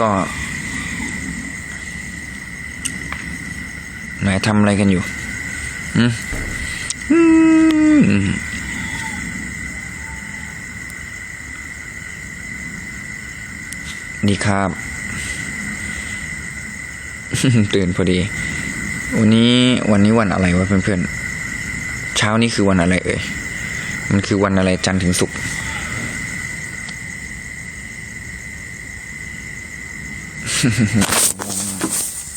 ก็ไหนทำอะไรกันอยู่อืมอืมดีครับ ตื่นพอดี วันนี้วันนี้วันอะไรวะเพื่อนๆ เช้านี้คือวันอะไรเอ่ย มันคือวันอะไรจันทร์ถึงศุกร์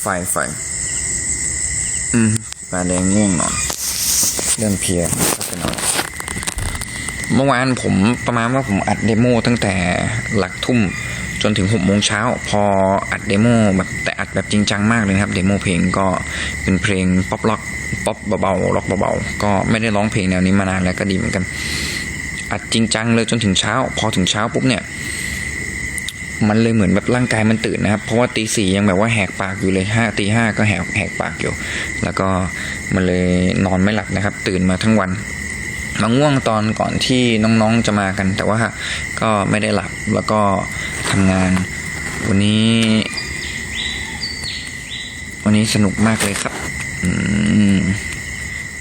ไฟไฟอืมปลาแดงง่วงนอนเริ่มเพลียก็ไปนอนเมื่อวานผมประมาณว่าผมอัดเดโมตั้งแต่หลักทุ่มจนถึงหกโมงเช้า พออัดเดโมแบบแต่อัดแบบจริงจังมากเลยครับ เดโมเพลงก็เป็นเพลงป๊อปล็อกป๊อปเบาๆล็อกเบาๆก็ไม่ได้ร้องเพลงแนวนี้มานานแล้วก็ดีเหมือนกัน อัดจริงจังเลยจนถึงเช้า พอถึงเช้าปุ๊บเนี่ย มันเลยเหมือนแบบร่างกายมันตื่นนะครับ เพราะว่าตีสี่ยังแบบว่าแหกปากอยู่เลยห้าตีห้าก็แหกแหกปากอยู่ แล้วก็มันเลยนอนไม่หลับนะครับ ตื่นมาทั้งวันมาง่วงตอนก่อนที่น้องๆจะมากัน แต่ว่าก็ไม่ได้หลับแล้วก็ทำงาน วันนี้ วันนี้สนุกมากเลยครับอ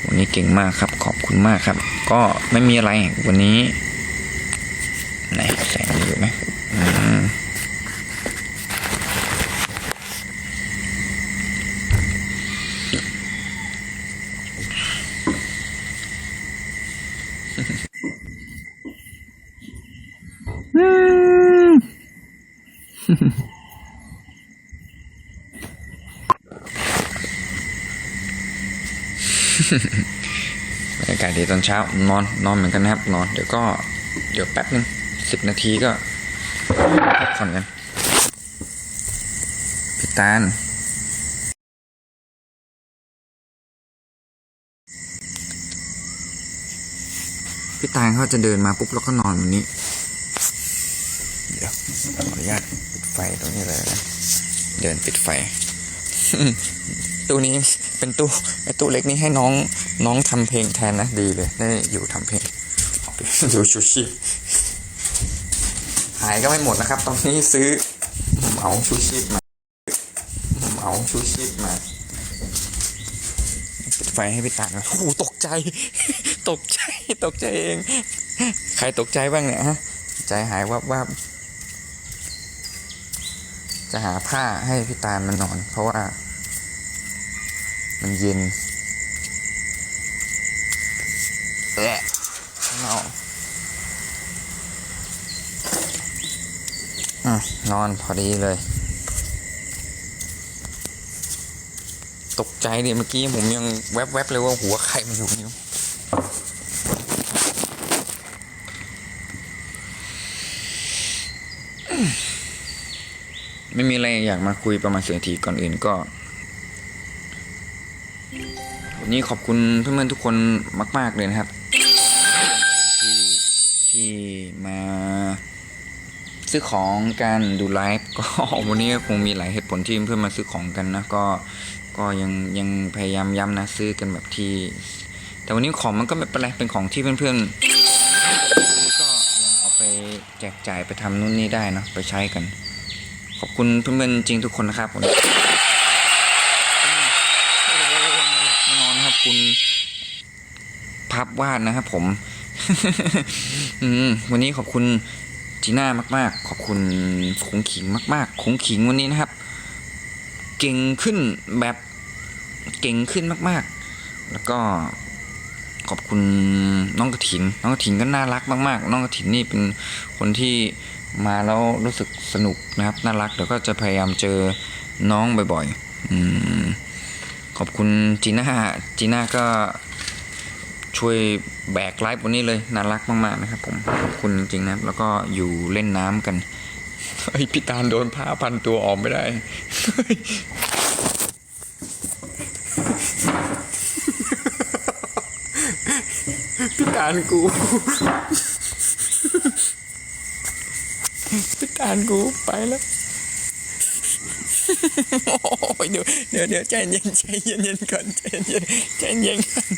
วันนี้เก่งมากครับ ขอบคุณมากครับ ก็ไม่มีอะไรวันนี้ไหนแสงอยู่ไหมอืม บรรยากาศดีตอนเช้า นอน นอนเหมือนกันนะครับ นอน เดี๋ยวก็ เดี๋ยวแป๊บนึงสิบนาทีก็พักผ่อนกันพี่ตาลพี่ตาลเขาจะเดินมาปุ๊บแล้วก็นอนแบบนี้ เดี๋ยวขออนุญาต ฟตรงนี้เลยนะเดินปิดไฟตู้นี้เป็นตู้ไอตู้เล็กนี้ให้น้องน้องทำเพลงแทนนะดีเลยได้อยู่ทำเพลงดูชูชีพหายก็ไม่หมดนะครับ ตอนนี้ซื้อเหมาชูชีพมาเหมาชูชีพมาปิดไฟให้พี่ตาลโอ้โหตกใจ ตกใจ ตกใจเอง ใครตกใจบ้างเนี่ยฮะ ใจหายวับวับ จะหาผ้าให้พี่ตาลมันนอน เพราะว่า มันเย็นแอะนอนอะนอนพอดีเลย ตกใจดิเมื่อกี้ผมยังแวบๆเลยว่าหัวใครมันอยู่นิ้ว ไม่มีอะไรอยากมาคุยประมาณสิบนาทีก่อนอื่นก็ วันนี้ขอบคุณเพื่อนๆทุกคนมาก ๆเลยนะครับ ที่ที่มาซื้อของกันดูไลฟ์ก็วันนี้คงมีหลายเหตุผลที่เพื่อนมาซื้อของกันนะก็ก็ยังยังพยายามย้ำนะซื้อกันแบบที่ แต่วันนี้ของมันก็ไม่เป็นไรเป็นของที่เพื่อนๆก็ยังเอาไปแจกจ่ายไปทำนู่นนี่ได้นะไปใช้กัน ขอบคุณเพื่อนๆจริงทุกคนนะครับวันนี้แน่นอนนะครับคุณพับวาดนะครับผมอืมวันนี้ขอบคุณจีน่ามากๆ ขอบคุณคงขิงมากๆคงขิงวันนี้นะครับ เก่งขึ้นแบบเก่งขึ้นมากๆ แล้วก็ขอบคุณน้องกระถิน น้องกระถินก็น่ารักมาก ๆ น้องกระถินนี่เป็นคนที่ มาแล้วรู้สึกสนุกนะครับ น่ารักเดี๋ยวก็จะพยายามเจอน้องบ่อยๆอขอบคุณจีน่าจีน่าก็ช่วยแบกไลฟ์วันนี้เลยน่ารักมากๆนะครับผมขอบคุณจริงๆนะครับ แล้วก็อยู่เล่นน้ำกันเฮ้ยพี่ตาลโดนผ้าพันตัวออกไม่ได้พี่ตาลกู พี่ตาลกูไปแล้วโอ้ยเดี๋ยวเดี๋ยวเดี๋ยวใจเย็นใจเย็นเย็นก่อนใจเย็นใจเย็นก่อน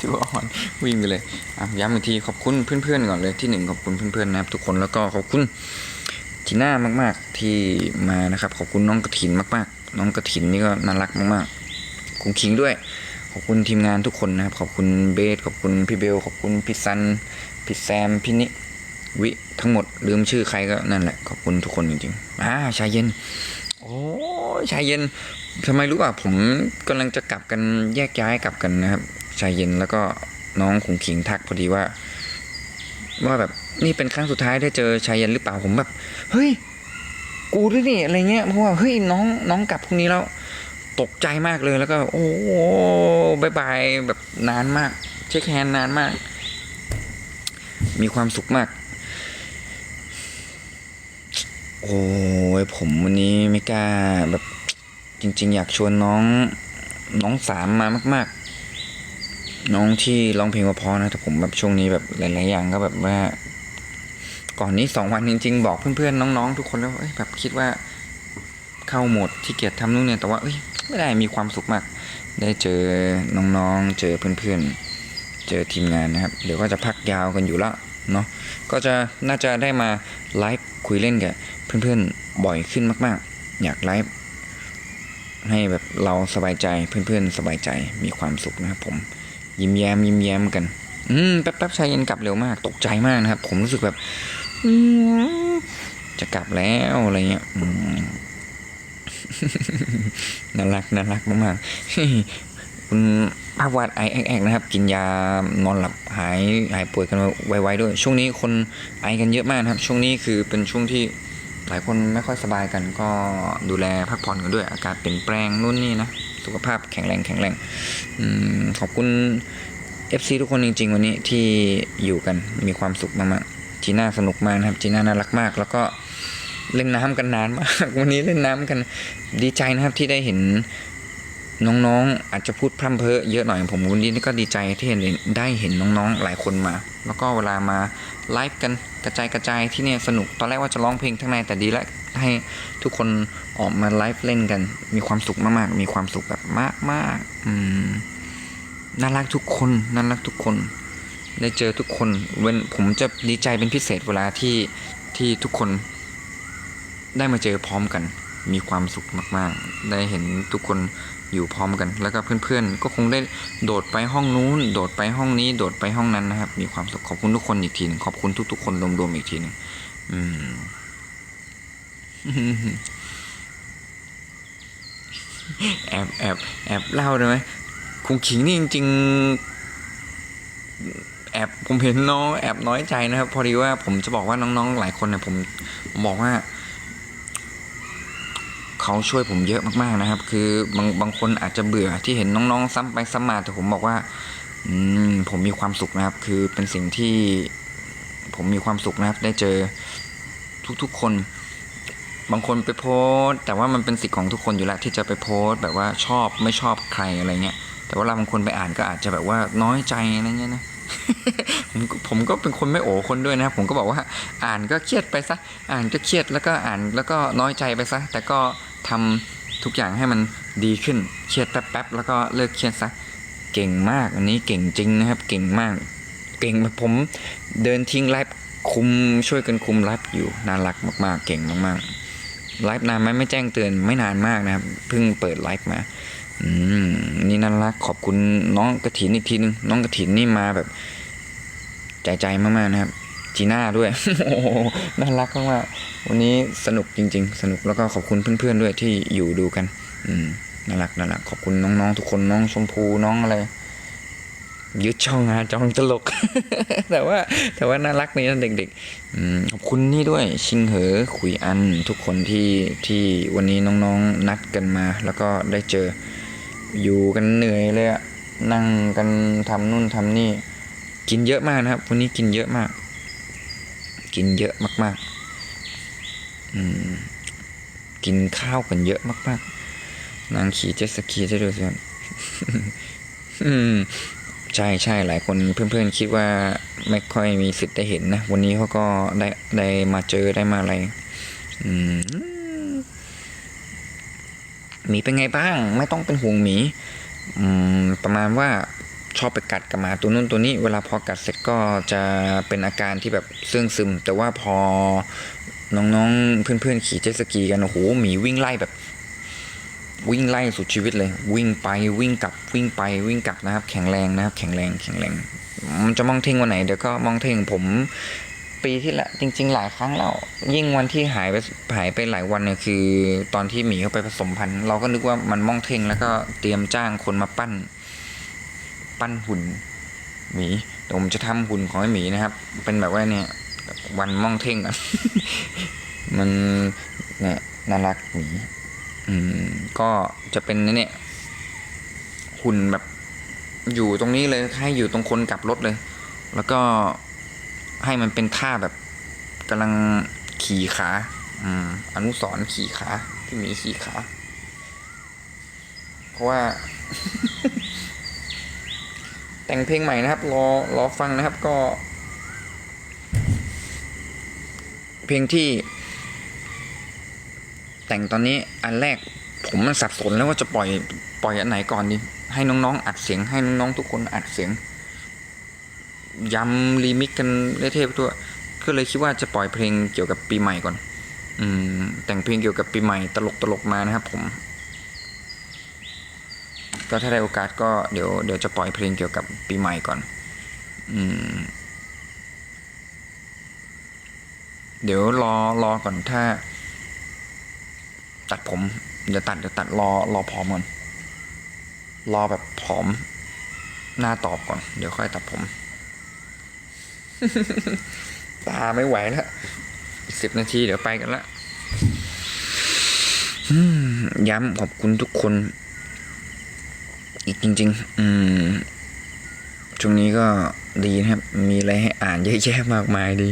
ถือว่าอ่อนวิ่งไปเลยอะย้ำอีกทีขอบคุณเพื่อนๆก่อนเลยที่หนึ่งขอบคุณเพื่อนๆนะครับทุกคนแล้วก็ขอบคุณ ทีน่ามาก ๆ ที่มานะครับ ขอบคุณน้องกระถินมากๆ น้องกระถินนี่ก็น่ารักมากๆคุณคิงด้วย ขอบคุณทีมงานทุกคนนะครับ ขอบคุณเบส ขอบคุณพี่เบล ขอบคุณพี่ซัน พี่แซม พี่นิวิทั้งหมดลืมชื่อใครก็นั่นแหละ ขอบคุณทุกคนจริงๆอ่าชายเย็น โอ้ชายเย็นทำไมรู้ป่ะผมกำลังจะกลับกันแยกย้ายกลับกันนะครับ ชายเย็นแล้วก็น้องขุงขิงทักพอดีว่า ว่าแบบ นี่เป็นครั้งสุดท้ายได้เจอชายเย็นหรือเปล่าผมแบบ เฮ้ย กูด้วยนี่อะไรเงี้ยเพราะว่าเฮ้ยน้องน้องกลับพรุ่งนี้แล้วตกใจมากเลยแล้วก็ โอ้บายบายแบบนานมาก เช็คแฮนนานมาก มีความสุขมาก โอ้ยผมวันนี้ไม่กล้าแบบจริง ๆ อยากชวนน้องน้องสามมามาก ๆ น้องที่ร้องเพลงเพราะๆนะแต่ผมแบบช่วงนี้แบบหลาย ๆ อย่างก็แบบว่า ก่อนนี้สองวันจริง ๆ บอกเพื่อนๆน้องๆ ทุกคนแล้วแบบคิดว่าเข้าโหมดที่เกียจทำนู่นเนี่ยแต่ว่าเอ้ยไม่ได้มีความสุขมาก ได้เจอน้องๆ เจอเพื่อนๆ เจอทีมงานนะครับ เดี๋ยวก็จะพักยาวกันอยู่ล้วเนาะก็จะน่าจะได้มาไลฟ์คุยเล่นกับเพื่อนๆบ่อยขึ้นมากๆ อยากไลฟ์ให้แบบเราสบายใจเพื่อนๆ สบายใจมีความสุขนะครับ ผมยิ้มแย้มยิ้มแย้มกัน อืมแป๊บๆชายเย็นกลับเร็วมากตกใจมากนะครับ ผมรู้สึกแบบ จะกลับแล้วอะไรเงี้ยน่ารักน่ารักมากๆคุณภาพวาดไอแอกนะครับ กินยานอนหลับหายหายป่วยกันไวๆด้วย ช่วงนี้คนไอกันเยอะมากนะครับ ช่วงนี้คือเป็นช่วงที่หลายคนไม่ค่อยสบายกันก็ดูแลพักผ่อนกันด้วย อากาศเปลี่ยนแปลงนู่นนี่นะ สุขภาพแข็งแรงแข็งแรงอขอบคุณ FC ทุกคนจริง ๆ วันนี้ที่อยู่กันมีความสุขมากๆ จีน่าสนุกมากนะครับจีน่าน่ารักมาก แล้วก็เล่นน้ำกันนานมากวันนี้เล่นน้ำกันดีใจนะครับที่ได้เห็นน้องๆ อาจจะพูดพร่ำเพ้อเยอะหน่อยผมวันนี้ก็ดีใจที่เห็นได้เห็นน้องๆหลายคนมา แล้วก็เวลามาไลฟ์กันกระจายกระจายที่เนี่ยสนุกตอนแรกว่าจะร้องเพลงทั้งในแต่ดีแล้วให้ทุกคนออกมาไลฟ์เล่นกัน มีความสุขมากๆ มีความสุขแบบมากๆอืมน่ารักทุกคนน่ารักทุกคน ได้เจอทุกคนเว้นผมจะดีใจเป็นพิเศษเวลาที่ที่ทุกคน ได้มาเจอพร้อมกัน มีความสุขมาก ๆ ได้เห็นทุกคนอยู่พร้อมกัน แล้วก็เพื่อนๆ ก็คงได้โดดไปห้องนู้น โดดไปห้องนี้ โดดไปห้องนั้นนะครับ มีความสุขขอบคุณทุกคนอีกทีนึงขอบคุณทุกๆคนรวมๆอีกทีหนึงอืมแอบแอบแอบเล่าได้ไหมคุงขิงนี่จริงๆ แอบผมเห็นน้องแอบน้อยใจนะครับ พอดีว่าผมจะบอกว่าน้องๆหลายคนเนี่ยผมผมบอกว่าเขาช่วยผมเยอะมากๆนะครับ คือบางบางคนอาจจะเบื่อที่เห็นน้องๆ ซ้ำไปซ้ำมาแต่ผมบอกว่า อืมผมมีความสุขนะครับ คือเป็นสิ่งที่ผมมีความสุขนะครับ ได้เจอทุกๆคน บางคนไปโพสแต่ว่ามันเป็นสิทธิ์ของทุกคนอยู่แล้วที่จะไปโพสแบบว่าชอบไม่ชอบใครอะไรเงี้ยแต่ว่าเราบางคนไปอ่านก็อาจจะแบบว่าน้อยใจอะไรเงี้ยนะ ผมก็ผมก็เป็นคนไม่โอคนด้วยนะครับ ผมก็บอกว่าอ่านก็เครียดไปซะอ่านก็เครียดแล้วก็อ่านแล้วก็น้อยใจไปซะ แต่ก็ทำทุกอย่างให้มันดีขึ้นเครียดแป๊บๆแล้วก็เลิกเครียดซะเก่งมากอันนี้เก่งจริงนะครับ เก่งมาก เก่งแบบผมเดินทิ้งไลฟ์คุมช่วยกันคุมไลฟ์อยู่น่ารักมากๆ เก่งมากๆไลฟ์นานไหมไม่แจ้งเตือนไม่นานมากนะครับเพิ่งเปิดไลฟ์มา อืมนี่น่ารักขอบคุณน้องกระถินอีกทีนึงน้องกระถินนี่มาแบบใจใจมากๆนะครับ จีน่าด้วยโอ้น่ารักมากๆวันนี้สนุกจริง ๆ สนุกแล้วก็ขอบคุณเพื่อนๆด้วยที่อยู่ดูกัน อืมน่ารักน่ารักขอบคุณน้องๆทุกคนน้องชมพูน้องอะไรยึดช่องงานจองตลก แต่ว่าแต่ว่าน่ารักนี่นะเด็กๆขอบคุณนี่ด้วย ชิงเหอขุยอันทุกคนที่ที่วันนี้น้องๆนัดกันมา แล้วก็ได้เจอ อยู่กันเหนื่อยเลยอะนั่งกันทำนู่นทำนี่ กินเยอะมากนะครับวันนี้กินเยอะมาก กินเยอะมากๆ อืมกินข้าวกันเยอะมากๆ นางขี่เจ็ตสกีได้ด้วยสิครับอืมใช่ใช่หลายคนเพื่อนๆ คิดว่าไม่ค่อยมีสิทธิ์ได้เห็นนะ วันนี้เขาก็ได้ได้มาเจอได้มาอะไร อืม หมีเป็นไงบ้าง ไม่ต้องเป็นห่วงหมีประมาณว่าชอบไปกัดกับหมาตัวนู้นตัวนี้ เวลาพอกัดเสร็จก็จะเป็นอาการที่แบบเสื่องซึม แต่ว่าพอน้องๆเพื่อนๆขี่เจ็ตสกีกันโอ้โหหมีวิ่งไล่แบบ วิ่งไล่สุดชีวิตเลย วิ่งไปวิ่งกลับวิ่งไปวิ่งกลับนะครับ แข็งแรงนะครับ แข็งแรงแข็งแรงมันจะมองเท่งวันไหนเดี๋ยวก็มองเท่งผม ปีที่ละจริง ๆ หลายครั้งแล้ว ยิ่งวันที่หายไปหายไปหลายวันเนี่ยคือ ตอนที่หมีเข้าไปผสมพันธุ์เราก็นึกว่ามันม่องเท่งแล้วก็เตรียมจ้างคนมาปั้น ปั้นหุ่นหมีเดี๋ยวผมจะทำหุ่นของไอ้หมีนะครับ เป็นแบบว่าเนี่ย วันม่องเท่งอะมันเนี่ยน่ารักหมีอืมก็จะเป็นเนี่ยหุ่นแบบอยู่ตรงนี้เลยให้อยู่ตรงคนกลับรถเลย แล้วก็ ให้มันเป็นท่าแบบกำลังขี่ขาอืมอนุสรขี่ขาที่หมีขี่ขา เพราะว่า แต่งเพลงใหม่นะครับ รอรอฟังนะครับก็ เพลงที่ แต่งตอนนี้อันแรก ผมมันสับสนแล้วว่าจะปล่อย ปล่อยอันไหนก่อนดีให้น้องๆ อัดเสียงให้น้องๆทุกคนอัดเสียง ยำรีมิกกันเละเทะไปทั่วก็เลยคิดว่าจะปล่อยเพลงเกี่ยวกับปีใหม่ก่อน อืม แต่งเพลงเกี่ยวกับปีใหม่ตลกตลกๆมานะครับผม ก็ถ้าได้โอกาสก็เดี๋ยวเดี๋ยวจะปล่อยเพลงเกี่ยวกับปีใหม่ก่อน อืม เดี๋ยวรอรอก่อนถ้า ตัดผมเดี๋ยวตัดเดี๋ยวตัดรอรอพร้อมก่อนรอแบบผอม หน้าตอบก่อน เดี๋ยวค่อยตัดผม ตาไม่ไหวแล้วอีกสิบนาทีเดี๋ยวไปกันละย้ำขอบคุณทุกคน อีกจริง ๆ อืมช่วงนี้ก็ดีนะครับ มีอะไรให้อ่านเยอะแยะมากมายดี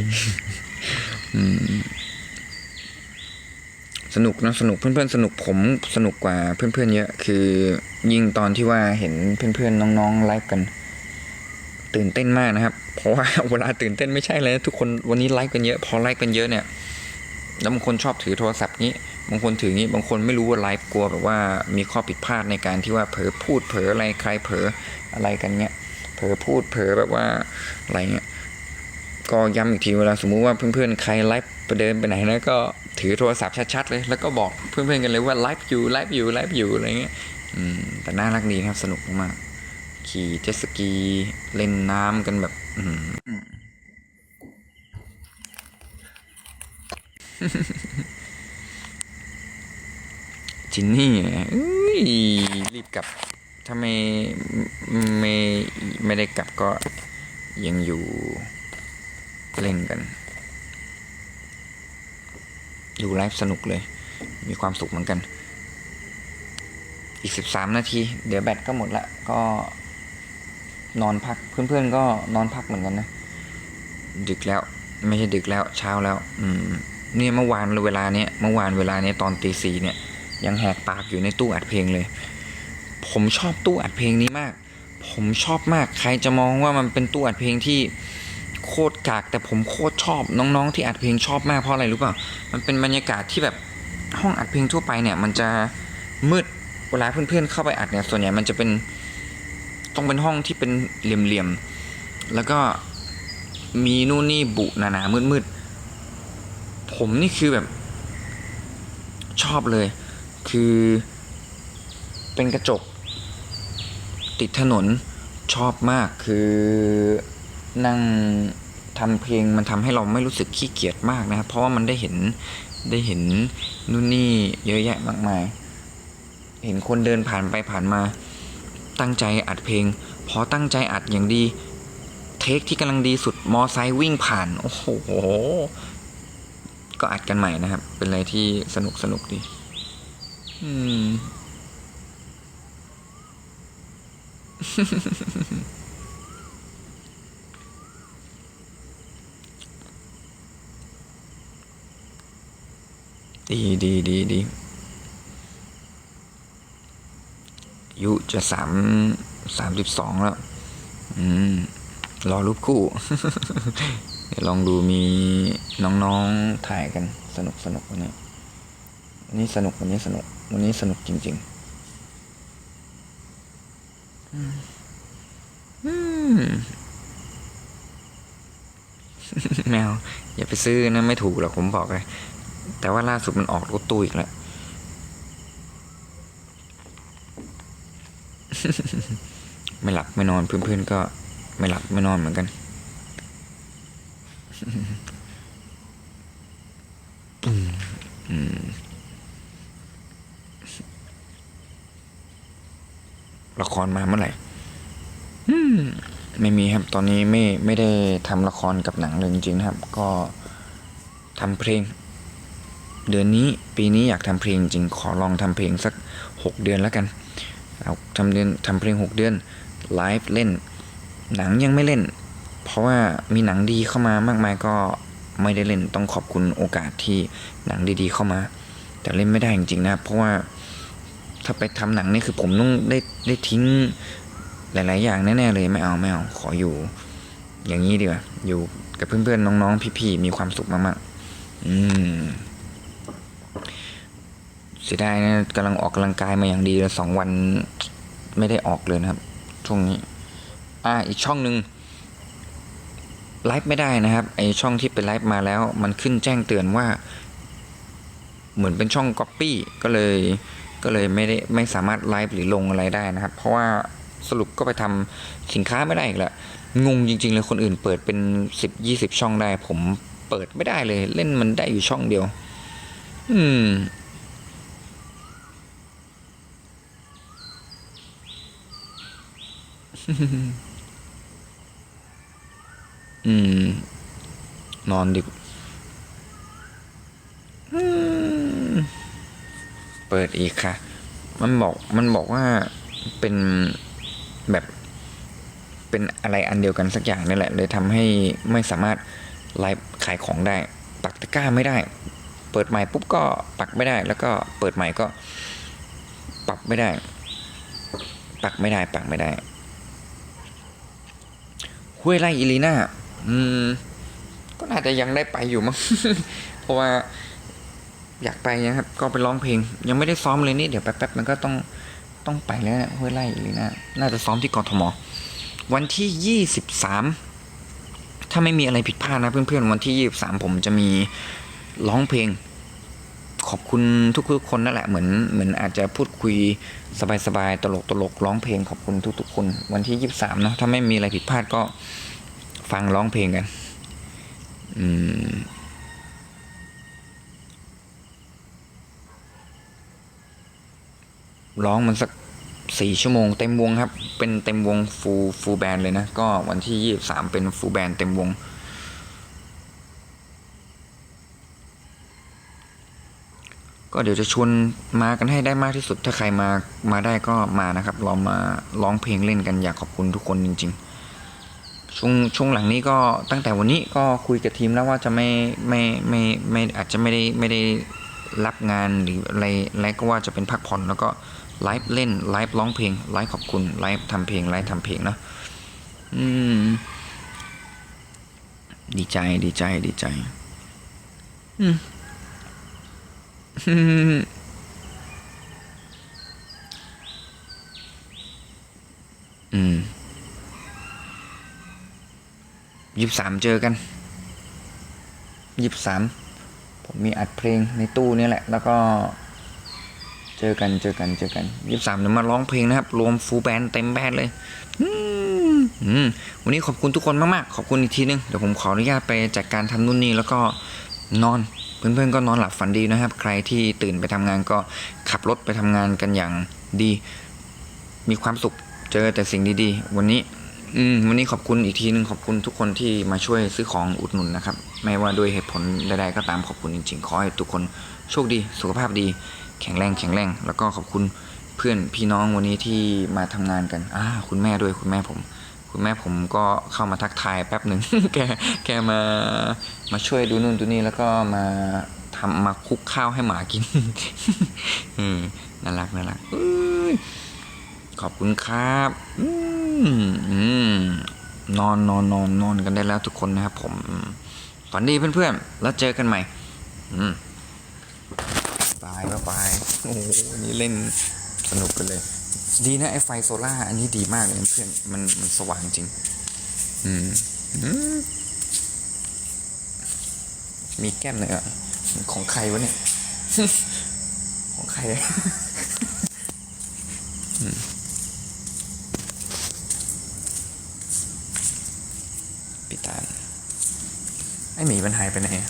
สนุกนะสนุกเพื่อนๆสนุกผมสนุกกว่าเพื่อนๆเยอะ คือยิ่งตอนที่ว่าเห็นเพื่อนๆน้องๆไลฟ์กัน ตื่นเต้นมากนะครับ เพราะว่าเวลาตื่นเต้นไม่ใช่เลยทุกคนวันนี้ไลฟ์กันเยอะ พอไลฟ์กันเยอะเนี่ยแล้วบางคนชอบถือโทรศัพท์นี้ บางคนถือนี้ บางคนไม่รู้ว่าไลฟ์กลัวแบบว่ามีข้อผิดพลาดในการที่ว่าเผลอพูดเผลออะไรใครเผลออะไรกันเงี้ย เผลอพูดเผลอแบบว่าอะไรเงี้ย ก็ย้ำอีกทีเวลาสมมุติว่าเพื่อนๆใครไลฟ์ไปเดินไปไหนนะก็ถือโทรศัพท์ชัดๆเลย แล้วก็บอกเพื่อนๆกันเลยว่าไลฟ์อยู่ไลฟ์อยู่ไลฟ์อยู่อะไรเงี้ย อืม แต่น่ารักดีครับ สนุกมาก ขี่เจ็ตสกีเล่นน้ำกันแบบ อืมจินนี่เนี่ยเอ้ยรีบกลับ ถ้าไม่ไม่ไม่ได้กลับก็ยังอยู่เล่นกันอยู่ไลฟ์สนุกเลย มีความสุขเหมือนกัน อีกสิบสามนาที เดี๋ยวแบตก็หมดละ ก็ นอนพักเพื่อนๆก็นอนพักเหมือนกันนะ ดึกแล้ว ไม่ใช่ดึกแล้วเช้าแล้ว อืมเนี่ยเมื่อวานเวลาเนี้ยเมื่อวานเวลาเนี้ยตอนตีสี่เนี่ย ยังแหกปากอยู่ในตู้อัดเพลงเลย ผมชอบตู้อัดเพลงนี้มาก ผมชอบมากใครจะมองว่ามันเป็นตู้อัดเพลงที่โคตรกากแต่ผมโคตรชอบน้องๆ ที่อัดเพลงชอบมากเพราะอะไรรู้เปล่ามันเป็นบรรยากาศที่แบบห้องอัดเพลงทั่วไปเนี่ย มันจะมืดเวลาเพื่อนๆเข้าไปอัดเนี่ยส่วนใหญ่มันจะเป็น ต้องเป็นห้องที่เป็นเหลี่ยมๆ แล้วก็มีนู่นนี่บุหนาๆมืดๆ ผมนี่คือแบบ ชอบเลย คือเป็นกระจก ติดถนนชอบมากคือนั่งทำเพลงมันทำให้เราไม่รู้สึกขี้เกียจมากนะครับ เพราะว่ามันได้เห็นได้เห็นนู่นนี่เยอะแยะมากมาย เห็นคนเดินผ่านไปผ่านมา ตั้งใจอัดเพลง พอตั้งใจอัดอย่างดี เทคที่กำลังดีสุดมอไซค์วิ่งผ่าน โอ้โห ก็อัดกันใหม่นะครับ เป็นอะไรที่สนุกสนุกดี อืมดีดีดีดีอา ยุจะสามสามสิบสองแล้ว อืม รอรูปคู่ เดี๋ยวลองดูมีน้องๆถ่ายกัน สนุกสนุกวันนี้วันนี้สนุกวันนี้สนุกวันนี้สนุกจริง ๆ อืมแมว อย่าไปซื้อนะไม่ถูกหรอกผมบอกเลยแต่ว่าล่าสุดมันออกรถตู้อีกแล้ว ไม่หลับไม่นอนเพื่อนๆก็ไม่หลับไม่นอนเหมือนกันอืมละครมาเมื่อไหร่ไม่มีครับ ตอนนี้ไม่ไม่ได้ทำละครกับหนังเลยจริงๆนะครับ ก็ทำเพลง เดือนนี้ปีนี้อยากทำเพลงจริงขอลองทำเพลงสักหกเดือนแล้วกัน เอาทำเดือนทำเพลงหกเดือนไลฟ์เล่น หนังยังไม่เล่น เพราะว่ามีหนังดีเข้ามามากมายก็ไม่ได้เล่นต้องขอบคุณโอกาสที่หนังดีๆเข้ามา แต่เล่นไม่ได้จริงๆนะเพราะว่าถ้าไปทำหนังนี่คือผมต้องได้ได้ทิ้งหลาย ๆ อย่างแน่ๆเลยไม่เอาไม่เอาขออยู่ อย่างนี้ดีกว่าอยู่กับเพื่อนๆน้องๆพี่ๆมีความสุขมากๆอืม เสียดายนะกำลังออกกำลังกายมาอย่างดีแล้วสองวันไม่ได้ออกเลยนะครับ ช่วงนี้ อ่าอีกช่องหนึ่งไลฟ์ไม่ได้นะครับ ไอช่องที่เป็นไลฟ์มาแล้ว มันขึ้นแจ้งเตือนว่า เหมือนเป็นช่องก๊อปปี้ก็เลยก็เลยไม่ได้ไม่สามารถไลฟ์หรือลงอะไรได้นะครับ เพราะว่าสรุปก็ไปทำสินค้าไม่ได้อีกล้วงงจริงๆเลยคนอื่นเปิดเป็นสิบยี่สิบช่องได้ ผมเปิดไม่ได้เลย เล่นมันได้อยู่ช่องเดียว อืม อืม นอนดึกเปิดอีกค่ะ มันบอกมันบอกว่าเป็นแบบเป็นอะไรอันเดียวกันสักอย่างนี่แหละ เลยทำให้ไม่สามารถไลฟ์ขายของได้ ปักตะกร้าไม่ได้ เปิดใหม่ปุ๊บก็ปักไม่ได้ แล้วก็เปิดใหม่ก็ ปรับไม่ได้ ปักไม่ได้ปักไม่ได้ ห้วยไร่อิลีน่าอืม ก็น่าจะยังได้ไปอยู่มั้ง เพราะว่า อยากไปนะครับ ก็ไปร้องเพลง ยังไม่ได้ซ้อมเลยนี่ เดี๋ยวแป๊บๆมันก็ต้องต้องไปแล้วนะห้วยไร่เลยนะน่าจะซ้อมที่กทม วันที่ยี่สิบสามถ้าไม่มีอะไรผิดพลาดนะเพื่อนๆ วันที่ยี่สิบสามผมจะมีร้องเพลง ขอบคุณทุกๆคนนั่นแหละเหมือนเหมือนอาจจะพูดคุยสบายๆตลกตลกๆร้องเพลงขอบคุณทุกๆคน วันที่ยี่สิบสามเนาะถ้าไม่มีอะไรผิดพลาดก็ฟังร้องเพลงกันอืมร้องมันสักสี่ชั่วโมงเต็มวงครับ เป็นเต็มวงฟูฟูแบนเลยนะ ก็วันที่ยี่สามเป็นฟูแบนเต็มวง ก็เดี๋ยวจะชวนมากันให้ได้มากที่สุดถ้าใครมามาได้ก็มานะครับเรามาร้องเพลงเล่นกันอยากขอบคุณทุกคนจริง ๆ ช่วงช่วงหลังนี้ก็ตั้งแต่วันนี้ก็คุยกับทีมแล้วว่าจะไม่ไม่ไม่ไม่อาจจะไม่ได้ไม่ได้รับงานหรืออะไรอะไรก็ว่าจะเป็นพักผ่อนแล้วก็ไลฟ์เล่นไลฟ์ร้องเพลงไลฟ์ขอบคุณไลฟ์ทำเพลงไลฟ์ทำเพลงนะอืมดีใจดีใจดีใจ อืม อืมยี่สามเจอกันยี่สามผมมีอัดเพลงในตู้นี่แหละ แล้วก็เจอกันเจอกันเจอกันยี่สามเดี๋ยวมาร้องเพลงนะครับ รวมฟูแบนเต็มแบนเลยอืมอืมวันนี้ขอบคุณทุกคนมาก ๆ ขอบคุณอีกทีนึง เดี๋ยวผมขออนุญาตไปจัดการทำนู่นนี่แล้วก็นอน เพื่อนๆก็นอนหลับฝันดีนะครับ ใครที่ตื่นไปทำงานก็ขับรถไปทำงานกันอย่างดี มีความสุขเจอแต่สิ่งดีๆ วันนี้อืมวันนี้ขอบคุณอีกทีนึงขอบคุณทุกคนที่มาช่วยซื้อของอุดหนุนนะครับ ไม่ว่าด้วยเหตุผลใดๆก็ตามขอบคุณจริงๆ ขอให้ทุกคนโชคดี สุขภาพดี แข็งแรงแข็งแรง แล้วก็ขอบคุณเพื่อนพี่น้องวันนี้ที่มาทำงานกันอ่าคุณแม่ด้วยคุณแม่ผม คุณแม่ผมก็เข้ามาทักทายแป๊บหนึ่ง แกแกมามาช่วยดูนู่นดูนี่แล้วก็มาทำมาคลุกข้าวให้หมากินอืมน่ารักน่ารักอขอบคุณครับอืมนอนนอนนอนนอนกันได้แล้วทุกคนนะครับผมฝันดีเพื่อนๆ แล้วเจอกันใหม่ อืมบายบายโอ้โหวันนี้เล่นสนุกกันเลย ดีนะไอไฟโซล่าอันนี้ดีมากเลยเพื่อนมันมันสว่างจริง อืมอมีแก้มหน่อยอะของใครวะเนี่ย ของใครปิดตาไอหมีมันหายไปไหนอะ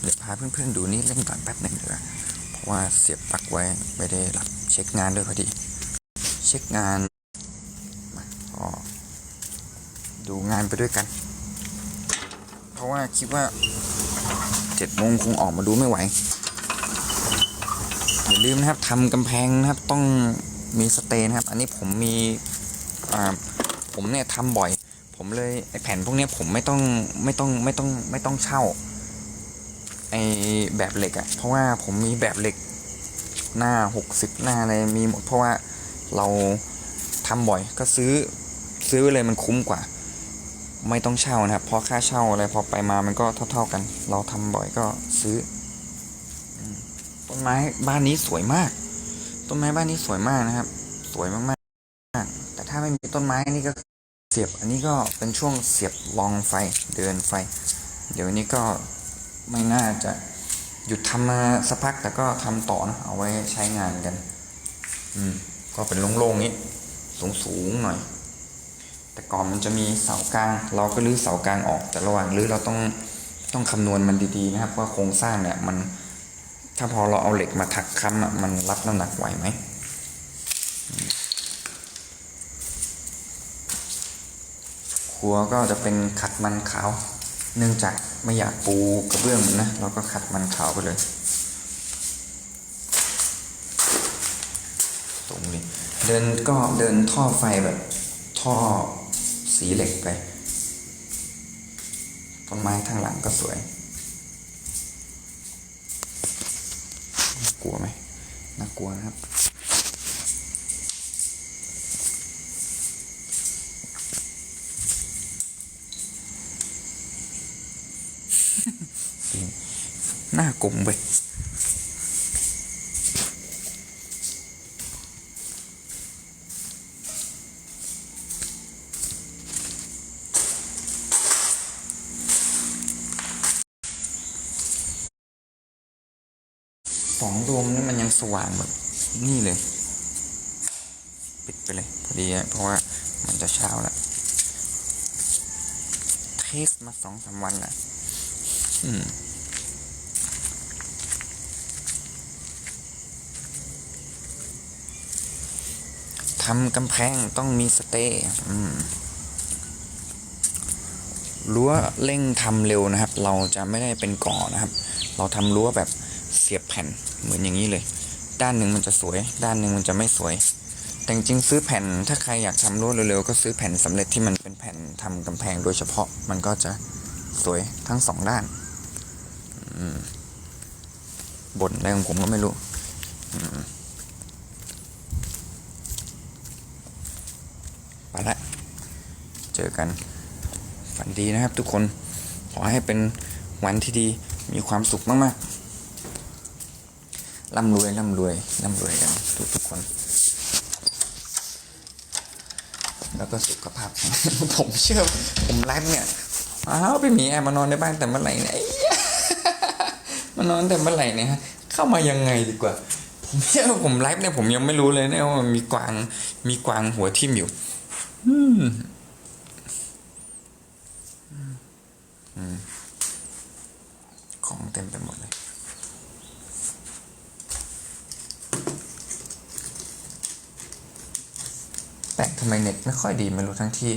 เดี๋ยวพาเพื่อนๆดูนี่เล่นก่อนแป๊บหนึ่งเถอะเพราะว่าเสียบปลั๊กไว้ไม่ได้รับเช็คงานด้วยพอดี เช็คงานมาก็ดูงานไปด้วยกัน เพราะว่าคิดว่าเจ็ดโมงคงออกมาดูไม่ไหว อย่าลืมนะครับทำกำแพงนะครับต้องมีสเตนะครับ อันนี้ผมมีผมเนี่ยทำบ่อย ผมเลยไอแผ่นพวกนี้ผมไม่ต้องไม่ต้องไม่ต้องไม่ต้องเช่า ไอแบบเหล็กอะเพราะว่าผมมีแบบเหล็กหน้าหกสิบหน้าอะไรมีหมด เพราะว่าเราทำบ่อยก็ซื้อซื้อไว้เลยมันคุ้มกว่า ไม่ต้องเช่านะครับ เพราะค่าเช่าอะไรพอไปมามันก็เท่า ๆกัน เราทำบ่อยก็ซื้อต้นไม้บ้านนี้สวยมาก ต้นไม้บ้านนี้สวยมากนะครับ สวยมากๆ แต่ถ้าไม่มีต้นไม้นี่ก็เสียบ อันนี้ก็เป็นช่วงเสียบลองไฟเดินไฟ เดี๋ยวนี้ก็ ไม่น่าจะหยุดทำมาสักพักแต่ก็ทำต่อนะเอาไว้ใช้งานกัน อืม ก็เป็นโล่งๆนี้สูงๆหน่อย แต่ก่อนมันจะมีเสากลาง เราก็รื้อเสากลางออก แต่ระหว่างรื้อเราต้องต้องคำนวณมันดีๆนะครับว่าโครงสร้างเนี่ยมัน ถ้าพอเราเอาเหล็กมาถักค้ำอะมันรับน้ำหนักไหวไหมอืมครัวก็จะเป็นขัดมันขาว เนื่องจากไม่อยากปูกระเบื้องนะ เราก็ขัดมันขาวไปเลย ตรงนี้ เดินก็เดินท่อไฟแบบท่อสีเหล็กไป ต้นไม้ข้างหลังก็สวย กลัวไหมน่ากลัวนะครับ น้ากลมไปสองดวงนี่มันยังสว่างแบบนี่เลย ปิดไปเลย พอดีเพราะว่ามันจะเช้าแล้วเทสมาสองสามวันแล้วอืมำกำแพงต้องมีสเตย์รั้วเร่งทำเร็วนะครับ เราจะไม่ได้เป็นก่อนะครับ เราทำรั้วแบบเสียบแผ่นเหมือนอย่างนี้เลย ด้านหนึ่งมันจะสวย ด้านหนึ่งมันจะไม่สวย แต่จริงซื้อแผ่นถ้าใครอยากทำรั้วเร็วๆก็ซื้อแผ่นสำเร็จที่มันเป็นแผ่นทำกำแพงโดยเฉพาะมันก็จะสวยทั้งสองด้านบ่นอะไรของผมก็ไม่รู้ไปละ เจอกัน ฝันดีนะครับทุกคน ขอให้เป็นวันที่ดี มีความสุขมากๆ ร่ำรวยร่ำรวยร่ำรวยกันทุกทุกๆคน แล้วก็สุขภาพ ผมเชื่อ ผมไลฟ์เนี่ย อ้าวไปหมีแอบมานอนในบ้านแต่เมื่อไหร่เนี่ยมานอนแต่เมื่อไหร่เนี่ยเข้ามายังไงดีกว่าผมเชื่อผมไลฟ์เนี่ยผมยังไม่รู้เลยเนี่ยว่ามีกวางมีกวางหัวทิ่มอยู่ของเต็มไปหมดเลย แปลกทำ ไมเน็ตไม่ค่อยดีไม่รู้ทั้งที่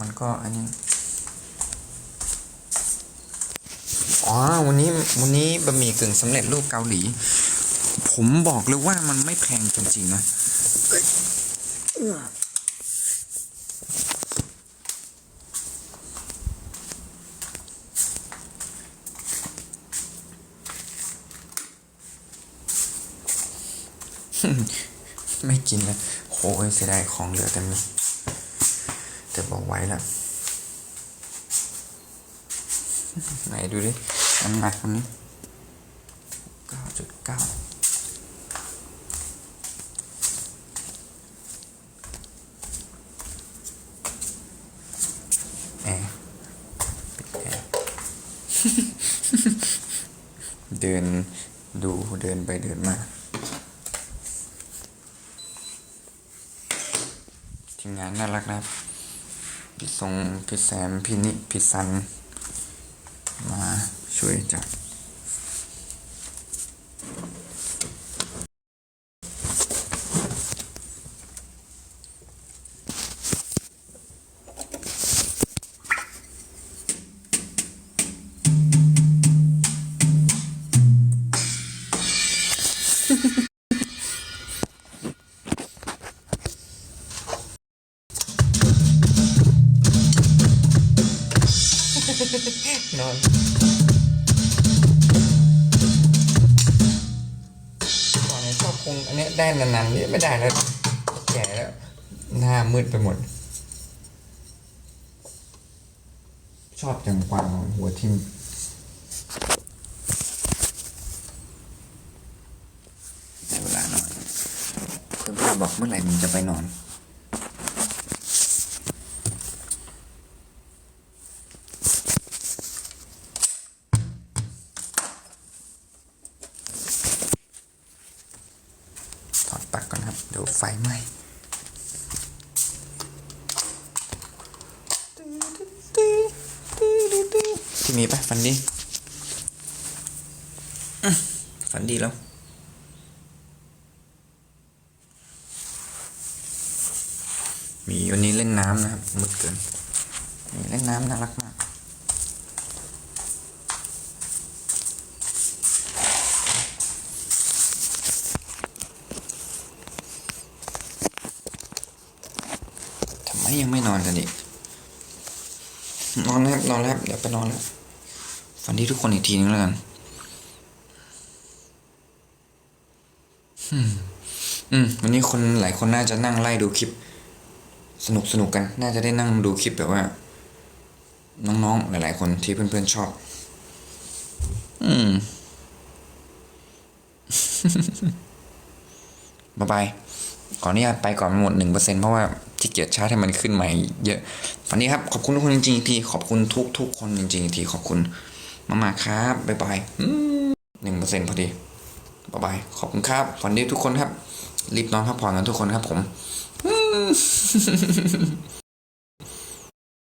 มันก็อันนี้อ๋อวันนี้วันนี้บะหมี่กึ่งสำเร็จรูปเกาหลี ผมบอกเลยว่ามันไม่แพงจริงๆนะ จะได้ของเหลือเต็มเลยจะบอกไว้ละไหนดูดิน้ำหนักคนนี้เก้าจุดเก้าแอร์ปิดแอร์เดินดูเดินไปเดินมา งานน่ารักนะครับพี่ทรงพี่แซมพี่นิพี่ซัน มาช่วยจัด ชอบจังกวางหัวทิมได้เวลานอนเพื่อนๆบอกเมื่อไหร่มึงจะไปนอน ถอดปลั๊กก่อนครับ เดี๋ยวไฟไหม้ที่ มีปะฟันดีอื้อฝันดีแล้วมีวันนี้เล่นน้ำนะครับมืดเกินมีเล่นน้ำน่ารักมากทำไมยังไม่นอนกันอีกนอนแล้วครับนอนแล้วครับเดี๋ยวไปนอนแล้ว ฝันดีทุกคนอีกทีนึงแล้วกันอืมอืมวันนี้คนหลายคนน่าจะนั่งไล่ดูคลิป สนุกสนุกกัน น่าจะได้นั่งดูคลิปแบบว่า น้องๆหลาย ๆ คนที่เพื่อนๆชอบ อืมบายบายขออนุญาตไปก่อนหมดหนึ่งเปอร์เซ็นเพราะว่าที่เกียจชาร์จให้มันขึ้นใหม่เยอะฝันนี้ครับ ขอบคุณทุกคนจริงๆทีขอบคุณทุกทุกๆคนจริงๆทีขอบคุณ มามาครับบ๊ายบายหนึ่งเปอร์เซ็นต์พอดีบ๊ายบายขอบคุณครับฝันดีทุกคนครับ รีบนอนพักผ่อนกันทุกคนครับผมอืม